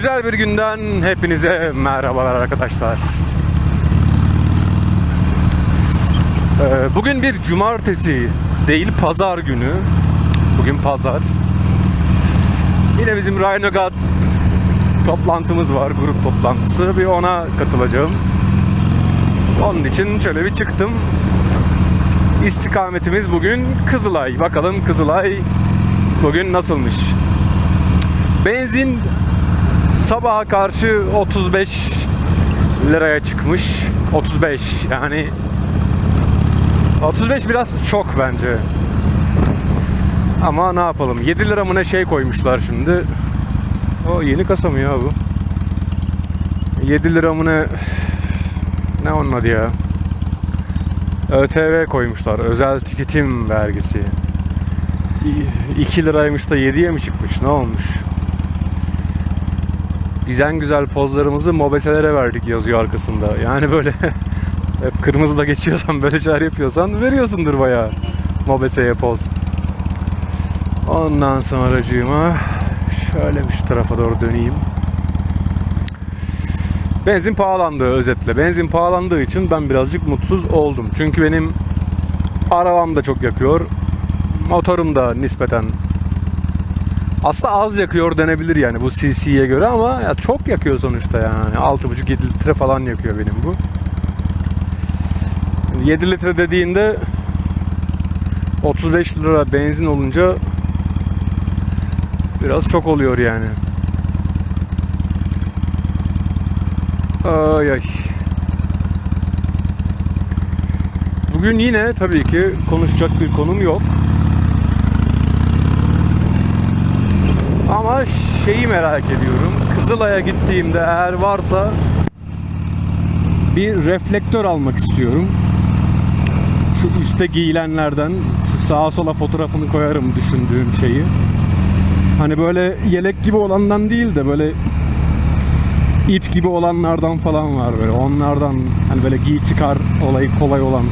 Güzel bir günden hepinize merhabalar arkadaşlar. Ee, Bugün bir cumartesi değil pazar günü. Bugün pazar. Yine bizim Rhinogat toplantımız var, grup toplantısı. Bir ona katılacağım. Onun için şöyle bir çıktım. İstikametimiz bugün Kızılay. Bakalım Kızılay bugün nasılmış? Benzin sabaha karşı 35 liraya çıkmış. 35 yani 35 biraz çok bence. Ama ne yapalım? 7 lira mı ne şey koymuşlar şimdi. O yeni kasa mı ya bu? 7 lira mı ne? Ne onun adı ya? ÖTV koymuşlar. Özel tüketim vergisi. 2 liraymış da 7'ye mi çıkmış? Ne olmuş? Biz en güzel pozlarımızı mobeselere verdik yazıyor arkasında. Yani böyle hep kırmızıda geçiyorsan böyle şeyler yapıyorsan veriyorsundur bayağı mobeseye poz. Ondan sonracığıma şöyle bir şu tarafa doğru döneyim. Benzin pahalandı özetle. Benzin pahalandığı için ben birazcık mutsuz oldum. Çünkü benim arabam da çok yakıyor. Motorum da nispeten aslında az yakıyor denebilir yani bu CC'ye göre ama ya çok yakıyor sonuçta yani. 6,5-7 litre falan yakıyor benim bu. 7 litre dediğinde 35 lira benzin olunca biraz çok oluyor yani. Ay ay. Bugün yine tabii ki konuşacak bir konum yok. Ama şeyi merak ediyorum. Kızılay'a gittiğimde eğer varsa bir reflektör almak istiyorum. Şu üste giyilenlerden şu sağa sola fotoğrafını koyarım düşündüğüm şeyi. Hani böyle yelek gibi olandan değil de böyle ip gibi olanlardan falan var böyle. Onlardan hani böyle giy çıkar olayı kolay olan.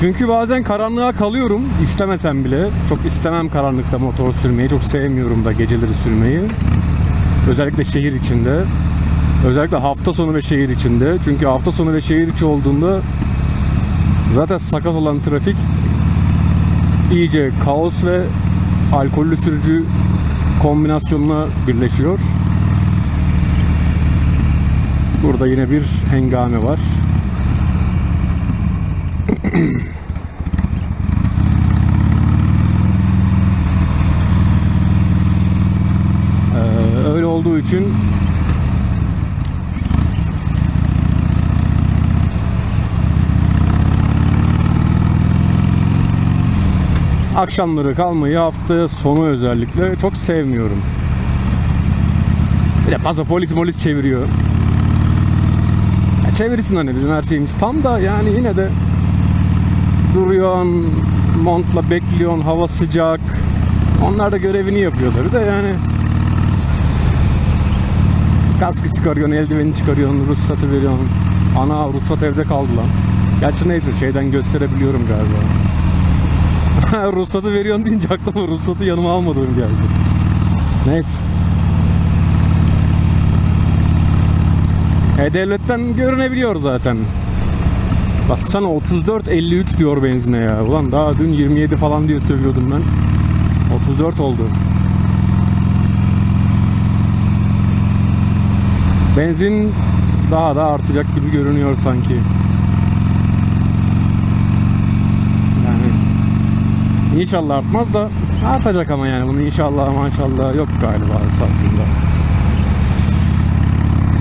Çünkü bazen karanlığa kalıyorum istemesem bile. Çok istemem karanlıkta motor sürmeyi. Çok sevmiyorum da geceleri sürmeyi. Özellikle şehir içinde. Özellikle hafta sonu ve şehir içinde. Çünkü hafta sonu ve şehir içi olduğunda zaten sakat olan trafik iyice kaos ve alkollü sürücü kombinasyonuna birleşiyor. Burada yine bir hengame var. Ee, öyle olduğu için akşamları kalmayı hafta sonu özellikle çok sevmiyorum. Bir de paso polis molis çeviriyor. Ya çevirsin hani bizim her şeyimiz tam da yani yine de duruyorsun montla bekliyorsun hava sıcak. Onlar da görevini yapıyor tabii de yani kaskı çıkarıyorsun eldiveni çıkarıyorsun ruhsatı veriyorsun. Ana ruhsat evde kaldı lan. Gerçi neyse şeyden gösterebiliyorum galiba. Ruhsatı veriyorsun deyince aklıma ruhsatı yanıma almadığım geldi. Neyse. E-Devlet'ten görünebiliyor zaten. Baksana 34-53 diyor benzine ya. Ulan daha dün 27 falan diye sövüyordum ben. 34 oldu. Benzin daha da artacak gibi görünüyor sanki. Yani inşallah artmaz da artacak ama yani bunu inşallah maşallah yok galiba esasında.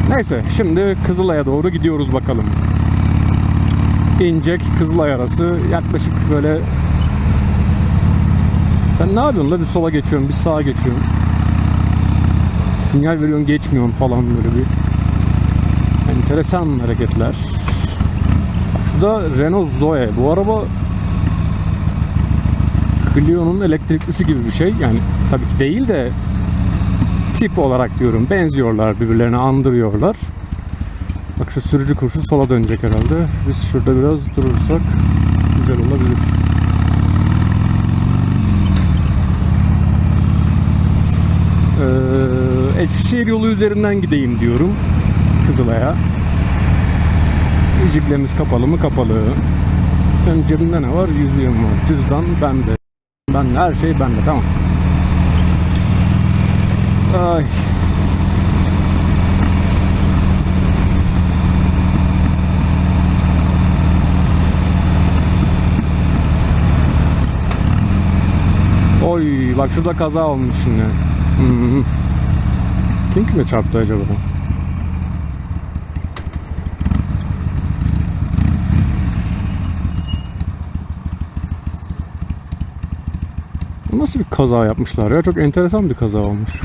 Neyse şimdi Kızılay'a doğru gidiyoruz bakalım. İncek Kızılay arası yaklaşık böyle sen ne yapıyorsun la bir sola geçiyorsun bir sağa geçiyorsun. Sinyal veriyorsun geçmiyorsun falan böyle bir enteresan hareketler. Şurada Renault Zoe. Bu araba Clio'nun elektriklisi gibi bir şey. Yani tabii ki değil de tip olarak diyorum benziyorlar birbirlerine andırıyorlar. Bak şu sürücü kurşun sola dönecek herhalde. Biz şurada biraz durursak güzel olabilir. Ee, Eskişehir yolu üzerinden gideyim diyorum Kızılay'a. Yüzüklerimiz kapalı mı? Kapalı. Benim cebimde ne var? Yüzüğüm var. Cüzdan bende. Bende her şey bende tamam. Ay. Oy bak şurada kaza olmuş yine. Hı. Kim kime çarptı acaba? Nasıl bir kaza yapmışlar ya? Çok enteresan bir kaza olmuş.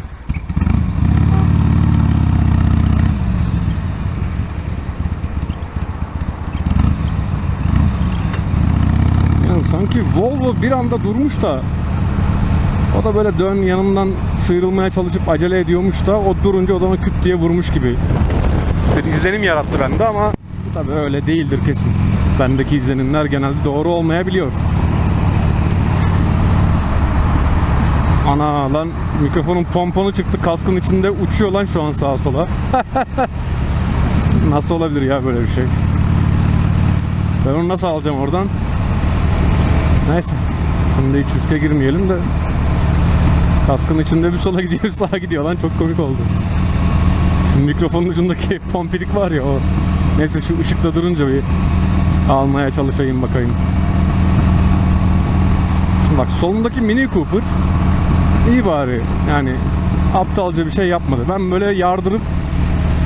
Yani sanki Volvo bir anda durmuş da o da böyle dön yanımdan sıyrılmaya çalışıp acele ediyormuş da o durunca o da ona küt diye vurmuş gibi. Bir izlenim yarattı bende ama tabii öyle değildir kesin. Bendeki izlenimler genelde doğru olmayabiliyor. Ana lan mikrofonun pomponu çıktı kaskın içinde uçuyor lan şu an sağa sola. nasıl olabilir ya böyle bir şey? Ben onu nasıl alacağım oradan? Neyse. Şimdi hiç riske girmeyelim de. Kaskın içinde bir sola gidiyor bir sağa gidiyor lan çok komik oldu. Şu mikrofonun ucundaki pompilik var ya o. Neyse şu ışıkta durunca bir almaya çalışayım bakayım. Şimdi bak solundaki Mini Cooper iyi bari yani aptalca bir şey yapmadı. Ben böyle yardırıp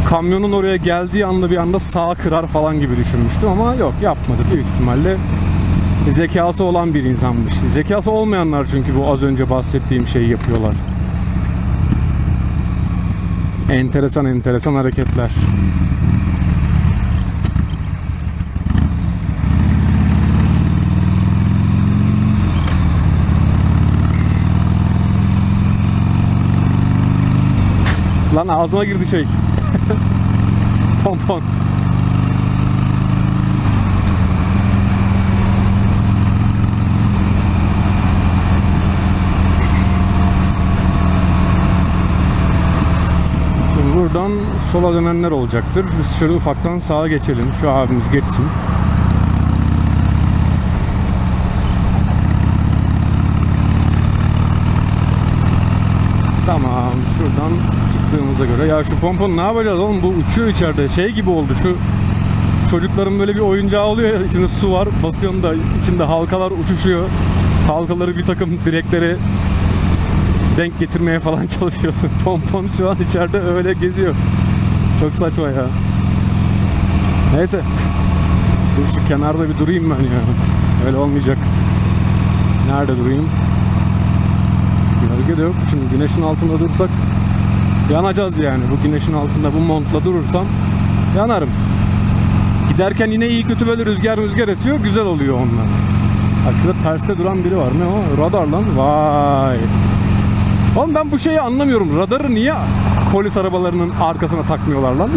kamyonun oraya geldiği anda bir anda sağa kırar falan gibi düşünmüştüm ama yok yapmadı büyük ihtimalle zekası olan bir insanmış. Zekası olmayanlar çünkü bu az önce bahsettiğim şeyi yapıyorlar. Enteresan enteresan hareketler. Lan ağzıma girdi şey. Pompon. Şimdi buradan sola dönenler olacaktır. Biz şöyle ufaktan sağa geçelim. Şu abimiz geçsin. Tamam şuradan çıktığımıza göre. Ya şu pompon ne yapacağız oğlum bu uçuyor içeride. Şey gibi oldu şu çocukların böyle bir oyuncağı oluyor ya içinde su var. Basıyorsun da içinde halkalar uçuşuyor. Halkaları bir takım direklere denk getirmeye falan çalışıyorsun. Pompon şu an içeride öyle geziyor. Çok saçma ya. Neyse. Dur şu kenarda bir durayım ben ya. Öyle olmayacak. Nerede durayım? Gölge yok. Şimdi güneşin altında dursak yanacağız yani. Bu güneşin altında bu montla durursam yanarım. Giderken yine iyi kötü böyle rüzgar rüzgar esiyor. Güzel oluyor onlar. Bak şurada terste duran biri var. Ne o? Radar lan. Vay. Oğlum ben bu şeyi anlamıyorum. Radarı niye polis arabalarının arkasına takmıyorlar lan?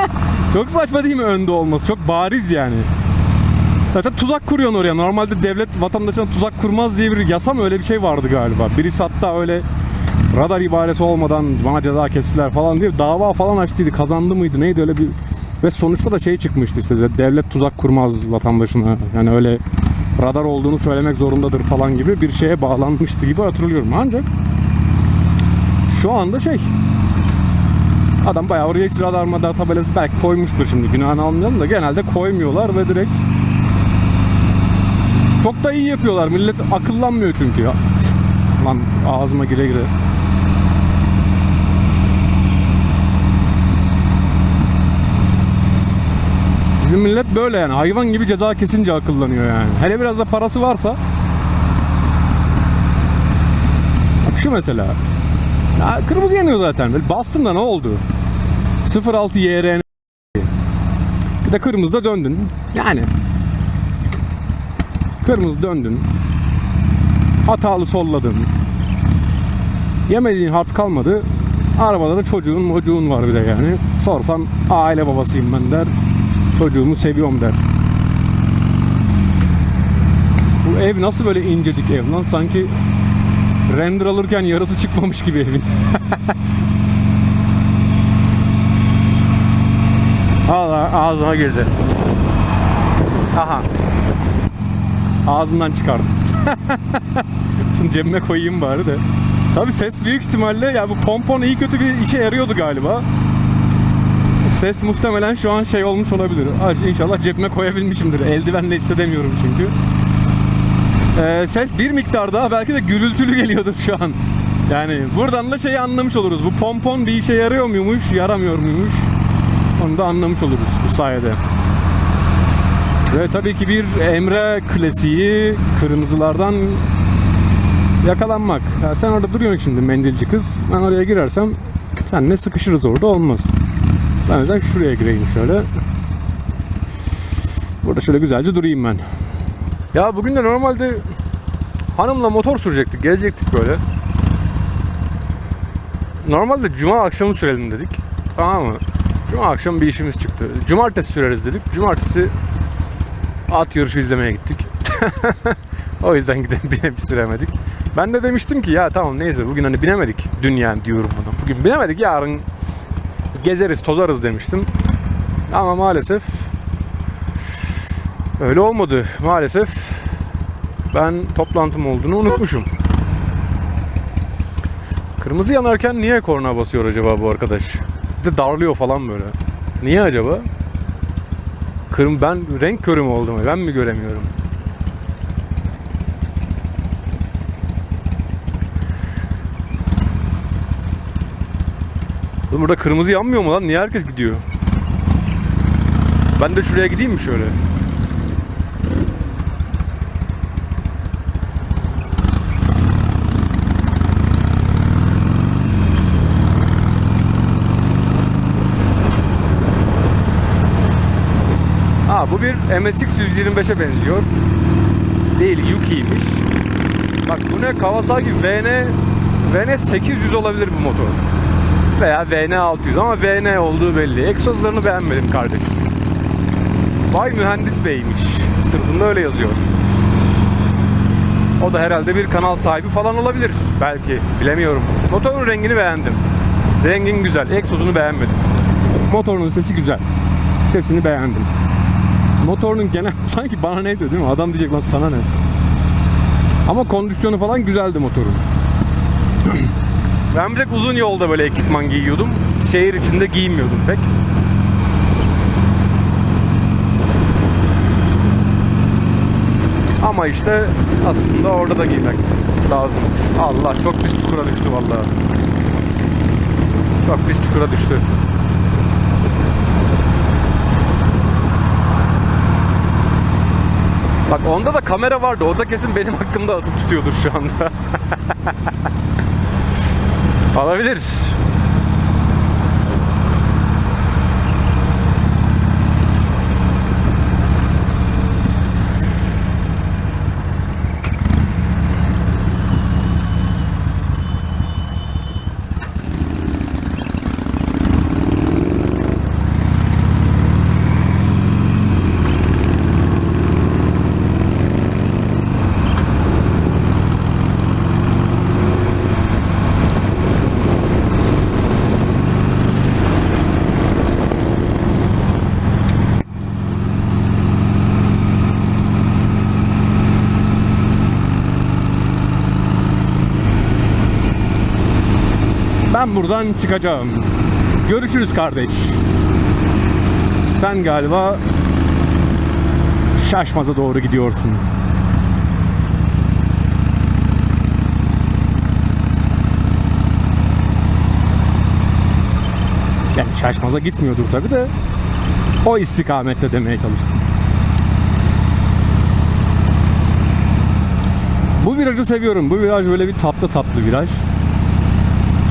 Çok saçma değil mi önde olması? Çok bariz yani. Zaten tuzak kuruyorsun oraya. Normalde devlet vatandaşına tuzak kurmaz diye bir yasa mı öyle bir şey vardı galiba. Birisi hatta öyle radar ibaresi olmadan bana ceza kestiler falan diye dava falan açtıydı. Kazandı mıydı neydi öyle bir ve sonuçta da şey çıkmıştı işte devlet tuzak kurmaz vatandaşına. Yani öyle radar olduğunu söylemek zorundadır falan gibi bir şeye bağlanmıştı gibi hatırlıyorum. Ancak şu anda şey adam bayağı oraya hiç radar madar tabelası belki koymuştur şimdi günahını almayalım da genelde koymuyorlar ve direkt çok da iyi yapıyorlar. Millet akıllanmıyor çünkü ya. Lan ağzıma gire gire. Bizim millet böyle yani hayvan gibi ceza kesince akıllanıyor yani. Hele biraz da parası varsa. Bak şu mesela. Ya kırmızı yanıyor zaten. Böyle bastın da ne oldu? 06 YRN bir de kırmızıda döndün. Yani Kırmızı döndün. Hatalı solladın. Yemediğin hart kalmadı. Arabada da çocuğun mocuğun var bir de yani. Sorsan aile babasıyım ben der. Çocuğumu seviyorum der. Bu ev nasıl böyle incecik ev lan? Sanki Render alırken yarısı çıkmamış gibi evin. Allah ağzıma girdi. Aha. Ağzından çıkardım. Şunu cebime koyayım bari de. Tabi ses büyük ihtimalle ya bu pompon iyi kötü bir işe yarıyordu galiba. Ses muhtemelen şu an şey olmuş olabilir. İnşallah cebime koyabilmişimdir. Eldivenle hissedemiyorum çünkü. Ee, ses bir miktar daha belki de gürültülü geliyordur şu an. Yani buradan da şeyi anlamış oluruz. Bu pompon bir işe yarıyor muymuş, yaramıyor muymuş? Onu da anlamış oluruz bu sayede. Ve tabii ki bir Emre klasiği kırmızılardan yakalanmak. Ya sen orada duruyorsun şimdi mendilci kız. Ben oraya girersem seninle sıkışırız orada olmaz. Ben yüzden şuraya gireyim şöyle. Burada şöyle güzelce durayım ben. Ya bugün de normalde hanımla motor sürecektik, gelecektik böyle. Normalde cuma akşamı sürelim dedik. Tamam mı? Cuma akşamı bir işimiz çıktı. Cumartesi süreriz dedik. Cumartesi at yarışı izlemeye gittik. o yüzden gidip binip süremedik. Ben de demiştim ki ya tamam neyse bugün hani binemedik. Dün yani diyorum bunu. Bugün binemedik yarın gezeriz tozarız demiştim. Ama maalesef öyle olmadı. Maalesef ben toplantım olduğunu unutmuşum. Kırmızı yanarken niye korna basıyor acaba bu arkadaş? De darlıyor falan böyle. Niye acaba? Kırm ben renk körü mü oldum? Ben mi göremiyorum? Oğlum burada kırmızı yanmıyor mu lan? Niye herkes gidiyor? Ben de şuraya gideyim mi şöyle? Ha bu bir MSX 125'e benziyor. Değil Yuki'ymiş. Bak bu ne Kawasaki VN VN 800 olabilir bu motor. Veya VN 600 ama VN olduğu belli. Egzozlarını beğenmedim kardeş. Vay mühendis beymiş. Sırtında öyle yazıyor. O da herhalde bir kanal sahibi falan olabilir. Belki. Bilemiyorum. Motorun rengini beğendim. Rengin güzel. Egzozunu beğenmedim. Motorun sesi güzel. Sesini beğendim. Motorunun genel sanki bana neyse değil mi? Adam diyecek lan sana ne? Ama kondisyonu falan güzeldi motorun. ben bir tek uzun yolda böyle ekipman giyiyordum. Şehir içinde giymiyordum pek. Ama işte aslında orada da giymek lazımmış. Allah çok pis çukura düştü vallahi. Çok pis çukura düştü. Bak onda da kamera vardı. O da kesin benim hakkımda atıp tutuyordur şu anda. Olabilir. Ben buradan çıkacağım. Görüşürüz kardeş. Sen galiba Şaşmaz'a doğru gidiyorsun. Yani Şaşmaz'a gitmiyordur tabi de o istikamette demeye çalıştım. Bu virajı seviyorum. Bu viraj böyle bir tatlı tatlı viraj.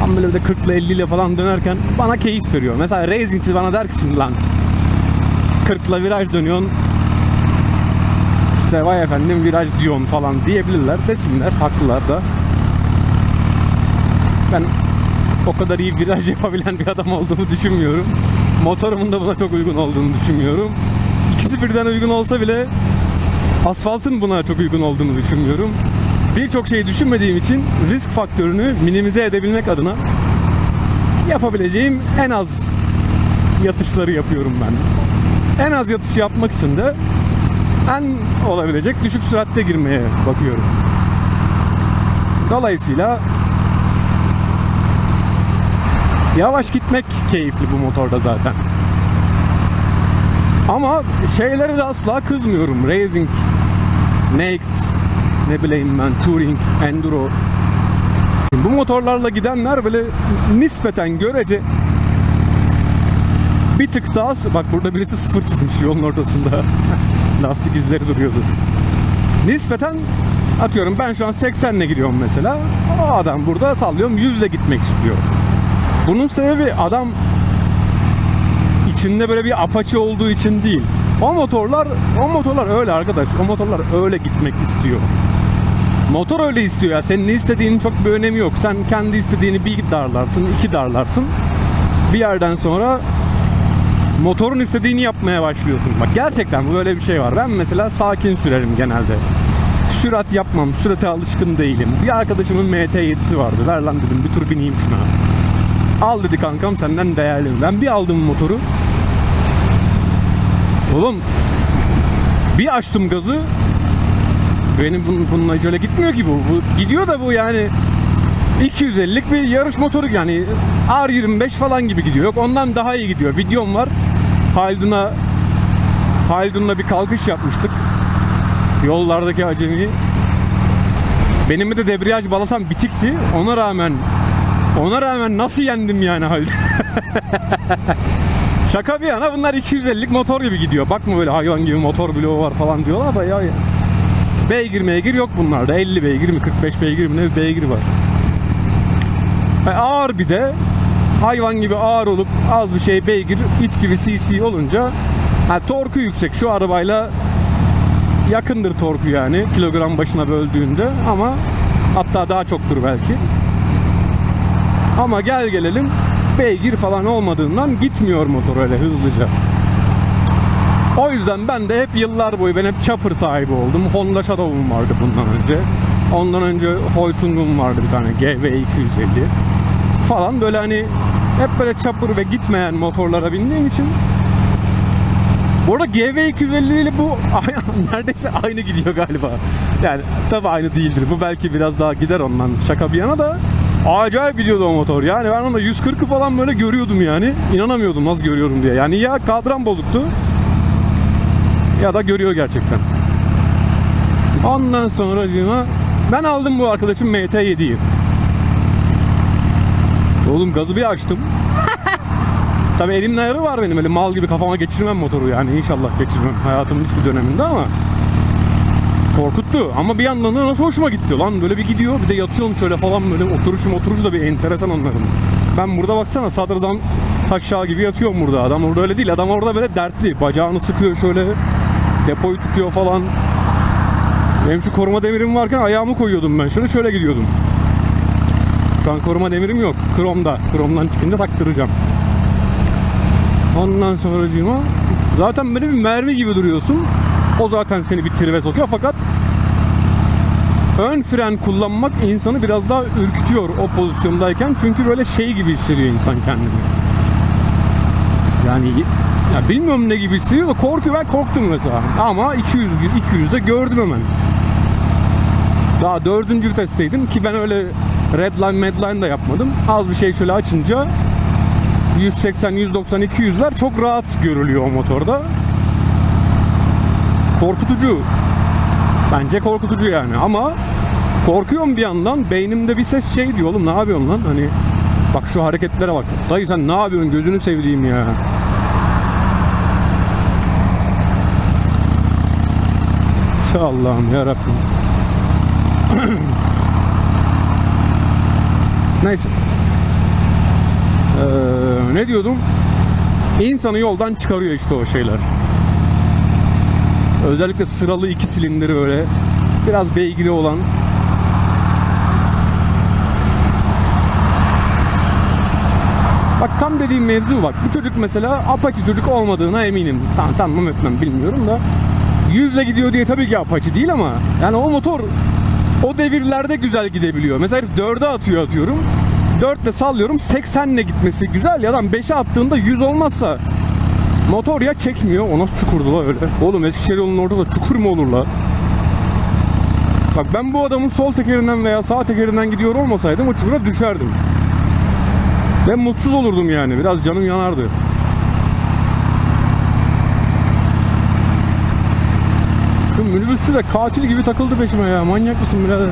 Tam böyle de 40 ile 50 ile falan dönerken bana keyif veriyor. Mesela Racing'çi bana der ki şimdi lan 40 ile viraj dönüyorsun işte vay efendim viraj diyorsun falan diyebilirler. Desinler. Haklılar da. Ben o kadar iyi viraj yapabilen bir adam olduğumu düşünmüyorum. Motorumun da buna çok uygun olduğunu düşünmüyorum. İkisi birden uygun olsa bile asfaltın buna çok uygun olduğunu düşünmüyorum. Birçok şeyi düşünmediğim için risk faktörünü minimize edebilmek adına yapabileceğim en az yatışları yapıyorum ben. En az yatış yapmak için de en olabilecek düşük süratte girmeye bakıyorum. Dolayısıyla yavaş gitmek keyifli bu motorda zaten. Ama şeylere de asla kızmıyorum. Racing, Naked, ne bileyim ben, Touring, Enduro. Bu motorlarla gidenler böyle nispeten görece bir tık daha bak burada birisi sıfır çizmiş yolun ortasında. Lastik izleri duruyordu. Nispeten atıyorum ben şu an 80 ile gidiyorum mesela. O adam burada sallıyorum 100 ile gitmek istiyor. Bunun sebebi adam içinde böyle bir apaçı olduğu için değil. O motorlar, o motorlar öyle arkadaş. O motorlar öyle gitmek istiyor. Motor öyle istiyor ya. Senin ne istediğinin çok bir önemi yok. Sen kendi istediğini bir darlarsın, iki darlarsın. Bir yerden sonra motorun istediğini yapmaya başlıyorsun. Bak gerçekten böyle bir şey var. Ben mesela sakin sürerim genelde. Sürat yapmam. Sürate alışkın değilim. Bir arkadaşımın MT7'si vardı. Ver lan dedim bir tur bineyim şuna. Al dedi kankam senden değerli. Ben bir aldım motoru. Oğlum bir açtım gazı. Benim bun, bununla hiç öyle gitmiyor ki bu. bu. Gidiyor da bu yani 250'lik bir yarış motoru yani R25 falan gibi gidiyor. Yok ondan daha iyi gidiyor. Videom var. Haldun'a Haldun'la bir kalkış yapmıştık. Yollardaki acemi. Benim de debriyaj balatam bitikti. Ona rağmen ona rağmen nasıl yendim yani Haldun? Şaka bir yana bunlar 250'lik motor gibi gidiyor. Bakma böyle hayvan gibi motor bloğu var falan diyorlar da ya. Beygir meygir yok bunlarda. 50 beygir mi 45 beygir mi ne bir beygir var. E, ağır bir de hayvan gibi ağır olup az bir şey beygir it gibi cc olunca ha, torku yüksek şu arabayla yakındır torku yani kilogram başına böldüğünde ama hatta daha çoktur belki. Ama gel gelelim beygir falan olmadığından gitmiyor motor öyle hızlıca. O yüzden ben de hep yıllar boyu ben hep chopper sahibi oldum. Honda Shadow'um vardı bundan önce. Ondan önce Hoysung'um vardı bir tane GV250 falan böyle hani hep böyle chopper ve gitmeyen motorlara bindiğim için bu arada GV250 ile bu neredeyse aynı gidiyor galiba. Yani tabii aynı değildir. Bu belki biraz daha gider ondan şaka bir yana da acayip gidiyordu o motor. Yani ben onda 140'ı falan böyle görüyordum yani. İnanamıyordum nasıl görüyorum diye. Yani ya kadran bozuktu ya da görüyor gerçekten. Ondan sonra ben aldım bu arkadaşım MT7'yi. Oğlum gazı bir açtım. Tabi elimde ayarı var benim öyle mal gibi kafama geçirmem motoru yani inşallah geçirmem hayatımın hiçbir döneminde ama korkuttu ama bir yandan da nasıl hoşuma gitti lan böyle bir gidiyor bir de yatıyorum şöyle falan böyle oturuşum oturuş da bir enteresan onların. Ben burada baksana sadrazam aşağı gibi yatıyorum burada adam orada öyle değil adam orada böyle dertli bacağını sıkıyor şöyle depoyu tutuyor falan. Benim şu koruma demirim varken ayağımı koyuyordum ben şöyle şöyle gidiyordum. Şu an koruma demirim yok. Kromda. Kromdan çıkınca taktıracağım. Ondan sonra zaten böyle bir mermi gibi duruyorsun. O zaten seni bir tribe sokuyor fakat ön fren kullanmak insanı biraz daha ürkütüyor o pozisyondayken. Çünkü böyle şey gibi hissediyor insan kendini. Yani ya bilmiyorum ne gibi hissediyor da korkuyor. Ben korktum mesela. Ama 200 200'de gördüm hemen. Daha dördüncü vitesteydim ki ben öyle redline medline da yapmadım. Az bir şey şöyle açınca 180, 190, 200'ler çok rahat görülüyor o motorda. Korkutucu. Bence korkutucu yani ama korkuyorum bir yandan. Beynimde bir ses şey diyor oğlum ne yapıyorsun lan? Hani bak şu hareketlere bak. Dayı sen ne yapıyorsun gözünü sevdiğim ya. Allah'ım ya Rabbim. Neyse. Ee, ne diyordum? İnsanı yoldan çıkarıyor işte o şeyler. Özellikle sıralı iki silindiri öyle biraz beygiri olan Bak tam dediğim mevzu bak. Bu çocuk mesela apaçi çocuk olmadığına eminim. Tamam tamam etmem bilmiyorum da. Yüzle gidiyor diye tabii ki apaçi değil ama yani o motor o devirlerde güzel gidebiliyor. Mesela herif 4'e atıyor atıyorum. 4 ile sallıyorum 80 ile gitmesi güzel ya lan 5'e attığında 100 olmazsa motor ya çekmiyor. O nasıl çukurdu la öyle? Oğlum Eskişehir yolunun orada da çukur mu olur la? Bak ben bu adamın sol tekerinden veya sağ tekerinden gidiyor olmasaydım o çukura düşerdim. Ben mutsuz olurdum yani. Biraz canım yanardı. Minibüsçü de katil gibi takıldı peşime ya. Manyak mısın birader?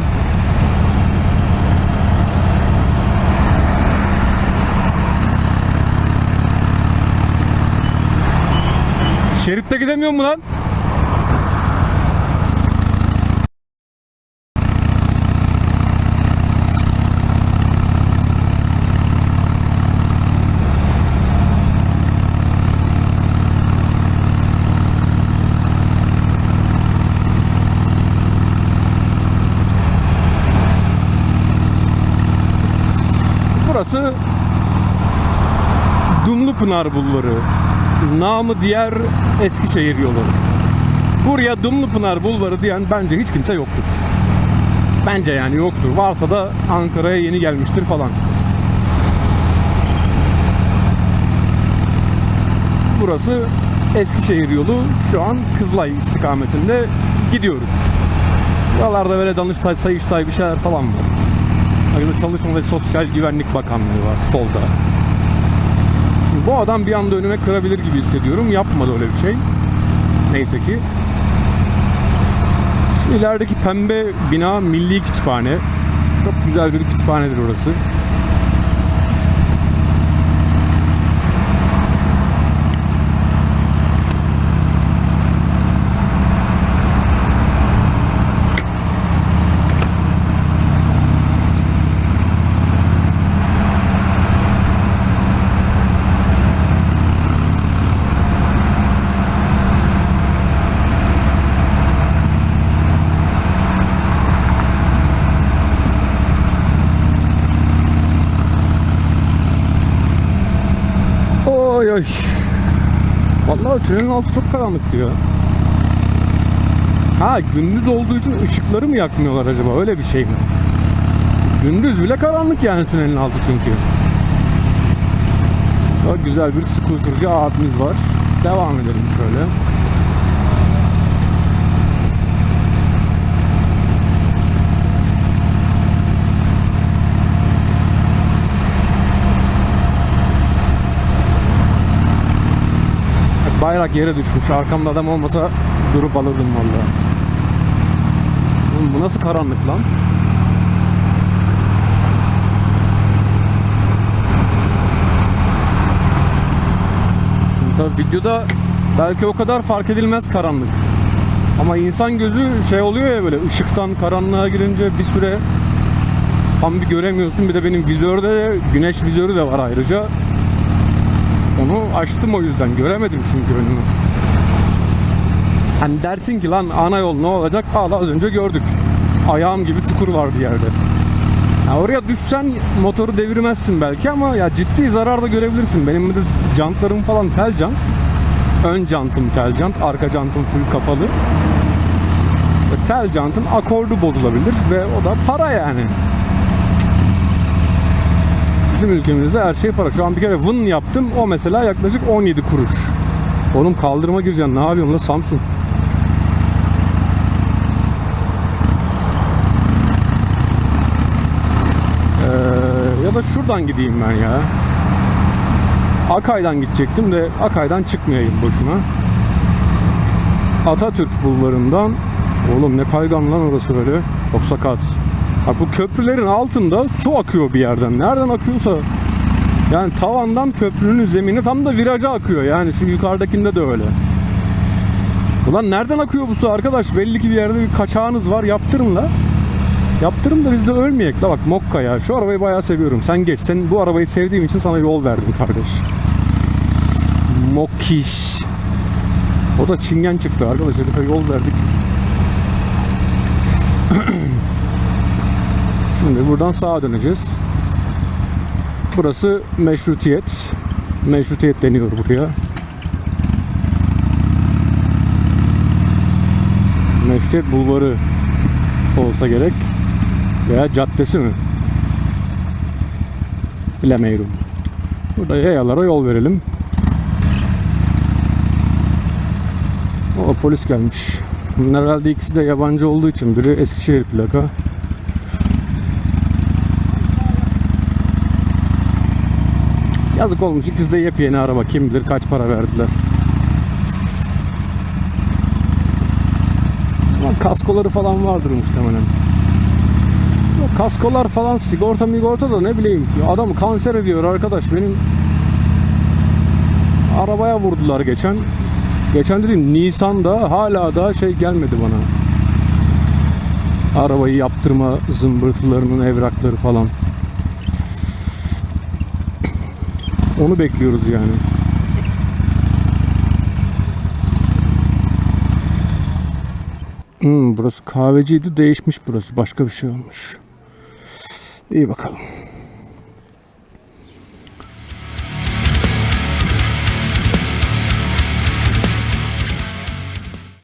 Şeritte gidemiyor mu lan? Burası Dumlupınar Bulvarı. Namı diğer Eskişehir yolu. Buraya Dumlupınar Bulvarı diyen bence hiç kimse yoktur. Bence yani yoktur. Varsa da Ankara'ya yeni gelmiştir falan. Burası Eskişehir yolu. Şu an Kızılay istikametinde gidiyoruz. Buralarda böyle Danıştay, Sayıştay bir şeyler falan var. Ayrıca Çalışma ve Sosyal Güvenlik Bakanlığı var solda. Bu adam bir anda önüme kırabilir gibi hissediyorum. Yapmadı öyle bir şey. Neyse ki. Şu pembe bina Milli Kütüphane. Çok güzel bir kütüphanedir orası. Oy. Vallahi tünelin altı çok karanlık diyor. Ha gündüz olduğu için ışıkları mı yakmıyorlar acaba? Öyle bir şey mi? Gündüz bile karanlık yani tünelin altı çünkü. Çok güzel bir skuterci abimiz var. Devam edelim şöyle. Bayrak yere düşmüş. Arkamda adam olmasa durup alırdım vallahi. Oğlum bu nasıl karanlık lan? Şimdi tabii videoda belki o kadar fark edilmez karanlık. Ama insan gözü şey oluyor ya böyle ışıktan karanlığa girince bir süre tam bir göremiyorsun. Bir de benim vizörde de güneş vizörü de var ayrıca. Onu açtım o yüzden. Göremedim çünkü önümü. Hani dersin ki lan ana yol ne olacak? Al az önce gördük. Ayağım gibi çukur vardı yerde. Ya oraya düşsen motoru devirmezsin belki ama ya ciddi zarar da görebilirsin. Benim de jantlarım falan tel jant. Ön jantım tel jant, arka jantım full kapalı. Tel jantın akordu bozulabilir ve o da para yani. Bizim ülkemizde her şey para. Şu an bir kere vın yaptım. O mesela yaklaşık 17 kuruş. Oğlum kaldırıma gireceksin. Ne yapıyorsun la Samsun? Ee, ya da şuradan gideyim ben ya. Akay'dan gidecektim de Akay'dan çıkmayayım boşuna. Atatürk bulvarından Oğlum ne kaygan lan orası böyle. Çok sakat. Bak bu köprülerin altında su akıyor bir yerden. Nereden akıyorsa. Yani tavandan köprünün zemini tam da viraja akıyor. Yani şu yukarıdakinde de öyle. Ulan nereden akıyor bu su arkadaş? Belli ki bir yerde bir kaçağınız var. Yaptırın la. Yaptırın da biz de ölmeyek la. Bak Mokka ya. Şu arabayı bayağı seviyorum. Sen geç. Sen bu arabayı sevdiğim için sana yol verdim kardeş. Mokiş. O da çingen çıktı arkadaş. Herife yol verdik. Şimdi buradan sağa döneceğiz. Burası meşrutiyet. Meşrutiyet deniyor buraya. Meşrutiyet bulvarı. olsa gerek. Veya caddesi mi? Bilemiyorum. Burada yayalara yol verelim. O polis gelmiş. Bunlar herhalde ikisi de yabancı olduğu için biri Eskişehir plaka. Yazık olmuş ikisi de yepyeni araba. Kim bilir kaç para verdiler. Ama kaskoları falan vardır muhtemelen. Kaskolar falan sigorta migorta da ne bileyim. Adam kanser ediyor arkadaş. Benim arabaya vurdular geçen. Geçen dediğim Nisan'da hala da şey gelmedi bana. Arabayı yaptırma zımbırtılarının evrakları falan onu bekliyoruz yani. Hmm, burası kahveciydi değişmiş burası. Başka bir şey olmuş. İyi bakalım